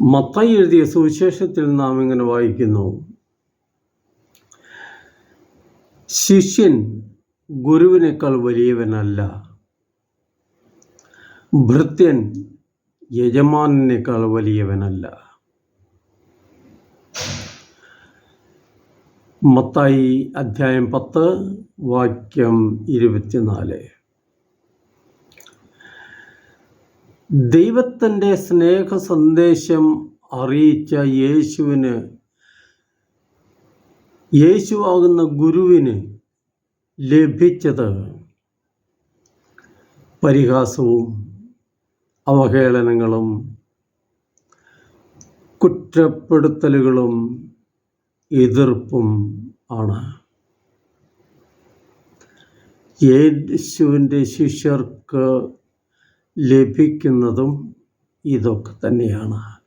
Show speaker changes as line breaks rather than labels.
മത്തായി എഴുതിയ സുവിശേഷത്തിൽ നാം ഇങ്ങനെ വായിക്കുന്നു. ശിഷ്യൻ ഗുരുവിനേക്കാൾ വലിയവനല്ല. ഭൃത്യൻ യജമാനേക്കാൾ വലിയവനല്ല. മത്തായി അധ്യായം പത്ത് വാക്യം ഇരുപത്തിനാല്. ദൈവത്തിന്റെ സ്നേഹ സന്ദേശം അറിയിച്ച യേശുവിന് യേശുവാകുന്ന ഗുരുവിന് ലഭിച്ചത് പരിഹാസവും അവഹേളനങ്ങളും കുറ്റപ്പെടുത്തലുകളും എതിർപ്പും ആണ്. യേശുവിന്റെ ശിഷ്യർക്ക് ലഭിക്കുന്നതും ഇതൊക്കെ തന്നെയാണ്.